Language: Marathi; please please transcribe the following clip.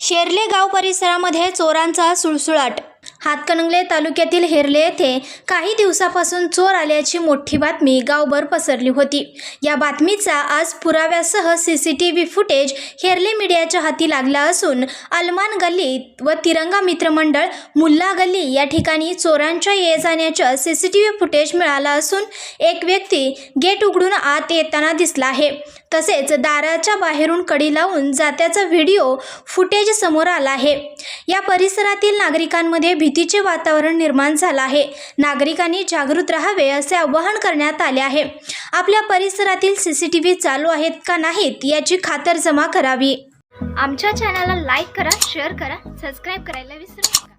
शेर्ले गाव परिसरामध्ये चोरांचा सुळसुळाट हातकणंगले तालुक्यातील हेरले येथे काही दिवसापासून चोर आल्याची मोठी बातमी गावभर पसरली होती. या बातमीचा आज पुराव्यासह C C T V footage हेरले मीडियाच्या हाती लागला असून अलमान गल्ली व तिरंगा मित्रमंडळ मुल्ला गल्ली या ठिकाणी चोरांच्या ये जाण्याचं C C T V footage मिळाला असून एक व्यक्ती गेट उघडून आत येताना दिसला आहे. तसेच दाराच्या बाहेरून कडी लावून जात्याचा व्हिडिओ फुटेज समोर आला आहे. या परिसरातील नागरिकांमध्ये भीतीचे वातावरण निर्माण झालं आहे. नागरिकांनी जागृत राहावे असे आवाहन करण्यात आले आहे. आपल्या परिसरातील सी सी टी व्ही चालू आहेत का नाहीत याची खातरजमा करावी. आमच्या चॅनलला लाईक करा शेअर करा सबस्क्राईब करायला विसरू नका.